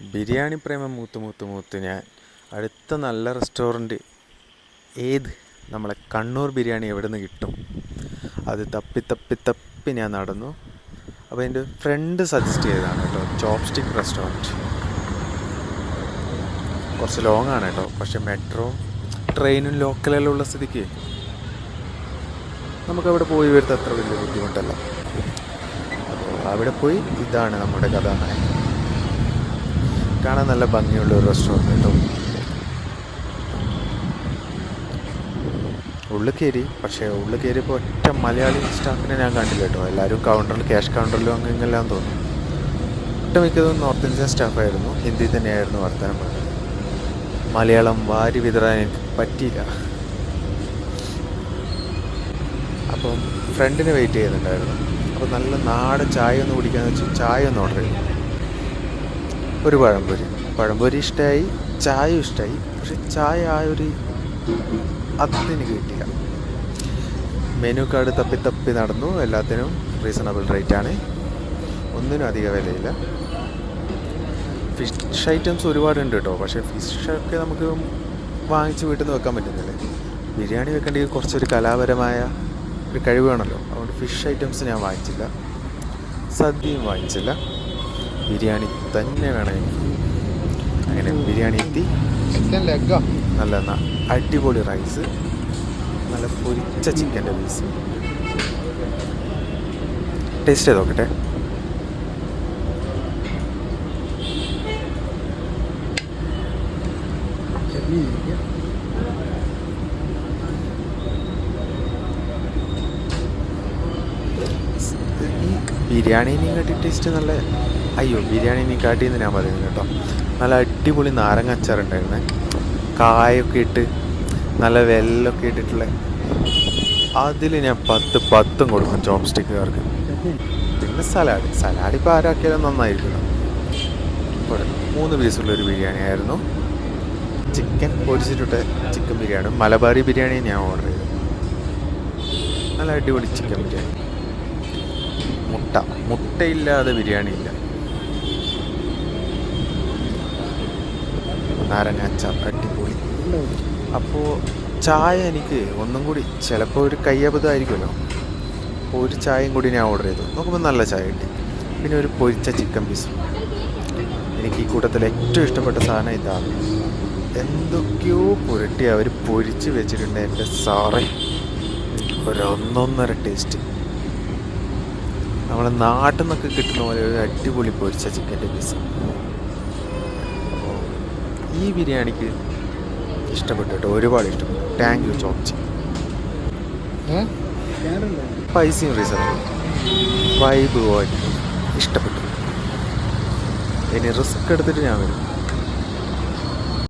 ബിരിയാണി പ്രേമം മൂത്ത് മൂത്ത് മൂത്ത് ഞാൻ അടുത്ത നല്ല റെസ്റ്റോറന്റ് ഏത്? നമ്മളെ കണ്ണൂർ ബിരിയാണി എവിടെ നിന്ന് കിട്ടും? അത് തപ്പി തപ്പി തപ്പി ഞാൻ നടന്നു. അപ്പോൾ എന്റെ ഫ്രണ്ട് സജസ്റ്റ് ചെയ്തതാണ് കേട്ടോ ചോപ്പ് സ്റ്റിക്ക് റെസ്റ്റോറന്റ് കുറച്ച് ലോങ് ആണ് കേട്ടോ പക്ഷെ മെട്രോ ട്രെയിനും ലോക്കലെല്ലാം ഉള്ള സ്ഥിതിക്ക് നമുക്കവിടെ പോയി വരുത്ത അത്ര വലിയ ബുദ്ധിമുട്ടല്ല. അപ്പോൾ അവിടെ പോയി ഇതാണ് നമ്മുടെ കഥാനായകൻ. കാണാൻ നല്ല ഭംഗിയുള്ള ഒരു റെസ്റ്റോറന്റ് കേട്ടോ. ഉള്ളിൽ കയറി പക്ഷേ ഉള്ളിൽ കയറിയപ്പോൾ ഒറ്റ മലയാളി സ്റ്റാഫിനെ ഞാൻ കണ്ടില്ല കേട്ടോ. എല്ലാവരും കൗണ്ടറിൽ ക്യാഷ് കൗണ്ടറിലും അങ്ങനെല്ലാം തോന്നുന്നു ഒട്ടുമിക്കതും നോർത്ത് ഇന്ത്യൻ സ്റ്റാഫായിരുന്നു ഹിന്ദി തന്നെയായിരുന്നു വർത്തമാനം പറഞ്ഞത്. മലയാളം വാരി വിതറാൻ എനിക്ക് പറ്റിയില്ല. അപ്പം ഫ്രണ്ടിന് വെയിറ്റ് ചെയ്യുന്നുണ്ടായിരുന്നു. അപ്പോൾ നല്ല നാടൻ ചായ ഒന്ന് കുടിക്കാന്ന് വെച്ച് ചായ ഒന്ന് ഓർഡർ ചെയ്തു. ഒരു പഴംപൊരി. പഴംപൊരി ഇഷ്ടമായി ചായ ഇഷ്ടമായി പക്ഷെ ചായ ആ ഒരു എനിക്ക് കിട്ടില്ല മെനു കാർഡ് തപ്പി തപ്പി നടന്നു. എല്ലാത്തിനും റീസണബിൾ റേറ്റ് ആണ്. ഒന്നിനും അധിക വിലയില്ല. ഫിഷ് ഐറ്റംസ് ഒരുപാടുണ്ട് കേട്ടോ പക്ഷേ ഫിഷൊക്കെ നമുക്ക് വാങ്ങിച്ച് വീട്ടിൽ നിന്ന് വെക്കാൻ പറ്റുന്നില്ല ബിരിയാണി വെക്കേണ്ടെങ്കിൽ കുറച്ചൊരു കലാപരമായ ഒരു കഴിവ് വേണമല്ലോ അതുകൊണ്ട് ഫിഷ് ഐറ്റംസ് ഞാൻ വാങ്ങിച്ചില്ല. സദ്യയും വാങ്ങിച്ചില്ല. ബിരിയാണി തന്നെ വേണം എനിക്ക് അങ്ങനെ ബിരിയാണി എത്തി. ചിക്കൻ ലെഗാ നല്ല അടിപൊളി റൈസ് നല്ല പൊരിച്ച ചിക്കന്റെ പീസ് ടേസ്റ്റ് ചെയ്ത് നോക്കട്ടെ. ഈ ബിരിയാണീനെയും കാട്ടി ടേസ്റ്റ് നല്ല അയ്യോ ബിരിയാണി കാട്ടി എന്ന് ഞാൻ പറയുന്നത് കേട്ടോ. നല്ല അടിപൊളി നാരങ്ങ അച്ചാർ അച്ചാറുണ്ടായിരുന്നേ കായൊക്കെ ഇട്ട് നല്ല വെല്ലൊക്കെ ഇട്ടിട്ടുള്ള അതിൽ ഞാൻ പത്ത് പത്തും കൊടുക്കും ചോപ്പ് സ്റ്റിക്കുകാർക്ക് പിന്നെ സലാഡ്. സലാഡ് ഇപ്പോൾ ആരാക്കിയാലും നന്നായിരിക്കും മൂന്ന് പീസുള്ള ഒരു ബിരിയാണി ആയിരുന്നു. ചിക്കൻ പൊരിച്ചിട്ടിട്ട് ചിക്കൻ ബിരിയാണി. മലബാറി ബിരിയാണി ഞാൻ ഓർഡർ ചെയ്തു. നല്ല അടിപൊളി ചിക്കൻ ബിരിയാണി. മുട്ട. മുട്ടയില്ലാതെ ബിരിയാണി ഇല്ല. നാരങ്ങ അച്ചാർ അടിപൊളി. അപ്പോൾ ചായ എനിക്ക് ഒന്നും കൂടി ചിലപ്പോൾ ഒരു കയ്യബദ്ധമായിരിക്കുമല്ലോ ഒരു ചായയും കൂടി ഞാൻ ഓർഡർ ചെയ്തു. നോക്കുമ്പോൾ നല്ല ചായ കിട്ടി. പിന്നെ ഒരു പൊരിച്ച ചിക്കൻ പീസ് എനിക്ക് ഈ കൂട്ടത്തിൽ ഏറ്റവും ഇഷ്ടപ്പെട്ട സാധനം ഇതാണ് എന്തൊക്കെയോ പുരട്ടി അവർ പൊരിച്ച് വെച്ചിട്ടുണ്ട് എന്റെ സാറേ. ഒരൊന്നൊന്നര ടേസ്റ്റ് നമ്മളെ നാട്ടിൽ നിന്നൊക്കെ കിട്ടുന്ന പോലെ ഒരു അടിപൊളി പൊരിച്ച ചിക്കന്റെ പീസ് ഈ ബിരിയാണിക്ക് ഇഷ്ടപ്പെട്ടു കേട്ടോ ഒരുപാട് ഇഷ്ടപ്പെട്ടു. താങ്ക് യു ചോപ്ചി പൈസയും റീസണബിൾ വൈബ് പോയിട്ട് ഇഷ്ടപ്പെട്ടു. ഇനി റിസ്ക് എടുത്തിട്ട് ഞാൻ വരും.